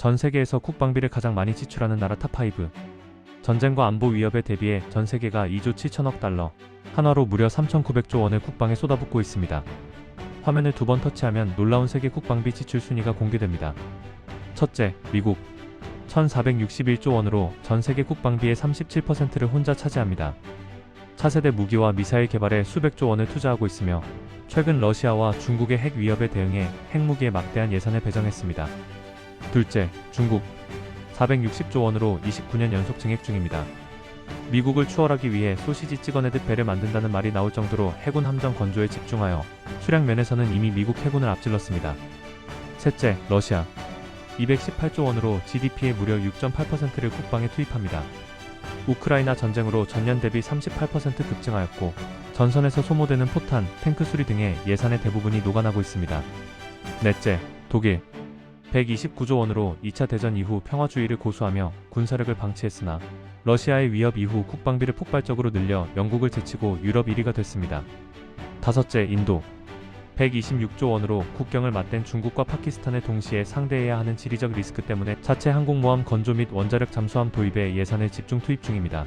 전 세계에서 국방비를 가장 많이 지출하는 나라 탑5. 전쟁과 안보 위협에 대비해 전 세계가 2조 7천억 달러, 한화로 무려 3,900조 원을 국방에 쏟아붓고 있습니다. 화면을 두 번 터치하면 놀라운 세계 국방비 지출 순위가 공개됩니다. 첫째, 미국. 1,461조 원으로 전 세계 국방비의 37%를 혼자 차지합니다. 차세대 무기와 미사일 개발에 수백조 원을 투자하고 있으며 최근 러시아와 중국의 핵 위협에 대응해 핵무기에 막대한 예산을 배정했습니다. 둘째, 중국. 460조 원으로 29년 연속 증액 중입니다. 미국을 추월하기 위해 소시지 찍어내듯 배를 만든다는 말이 나올 정도로 해군 함정 건조에 집중하여 수량 면에서는 이미 미국 해군을 앞질렀습니다. 셋째, 러시아. 218조 원으로 GDP의 무려 6.8%를 국방에 투입합니다. 우크라이나 전쟁으로 전년 대비 38% 급증하였고 전선에서 소모되는 포탄, 탱크 수리 등의 예산의 대부분이 녹아나고 있습니다. 넷째, 독일. 129조 원으로 2차 대전 이후 평화주의를 고수하며 군사력을 방치했으나 러시아의 위협 이후 국방비를 폭발적으로 늘려 영국을 제치고 유럽 1위가 됐습니다. 다섯째, 인도. 126조 원으로 국경을 맞댄 중국과 파키스탄을 동시에 상대해야 하는 지리적 리스크 때문에 자체 항공모함 건조 및 원자력 잠수함 도입에 예산을 집중 투입 중입니다.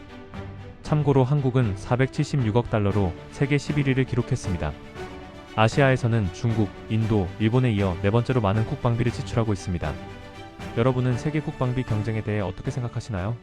참고로 한국은 476억 달러로 세계 11위를 기록했습니다. 아시아에서는 중국, 인도, 일본에 이어 네 번째로 많은 국방비를 지출하고 있습니다. 여러분은 세계 국방비 경쟁에 대해 어떻게 생각하시나요?